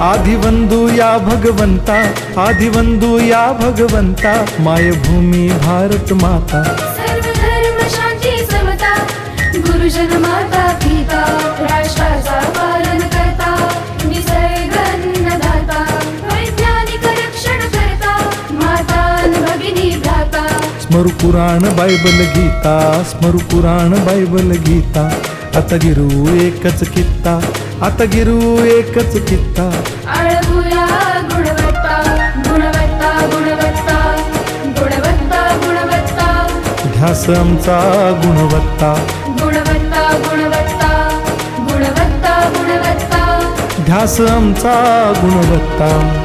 ಆದಿವಂದು ಯಾ ಭಗವಂತ ಆದಿವಂದು ಯಾ ಭಗವಂತ ಮಾಯಭೂಮಿ ಭಾರತ ಮಾತಾ ಸರ್ವಧರ್ಮ ಶಾಂತಿ ಸಮತಾ ಗುರುಜನ ಮಾತಾ माता स्मरु पुराण गीता स्मरु पुराण गीता एकच किता आता गिरू एकच कित्ता. आळगुया गुणवत्ता गुणवत्ता गुणवत्ता गुणवत्ता गुणवत्ता. ध्यास आमचा गुणवत्ता. गुणवत्ता गुणवत्ता गुणवत्ता गुणवत्ता. ध्यास आमचा गुणवत्ता.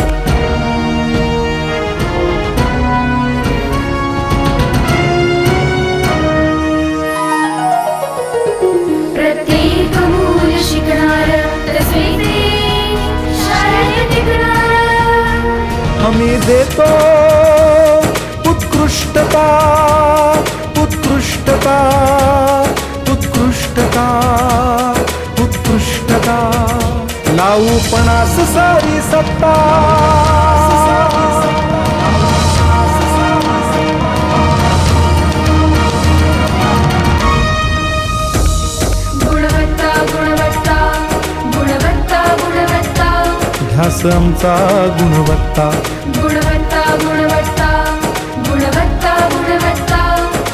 आम्ही देतो. उत्कृष्टता उत्कृष्टता उत्कृष्टता उत्कृष्टता. लावू पणास सारी सत्ता. ध्यास आमचा गुणवत्ता.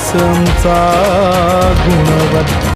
संचा गुणवत्ता.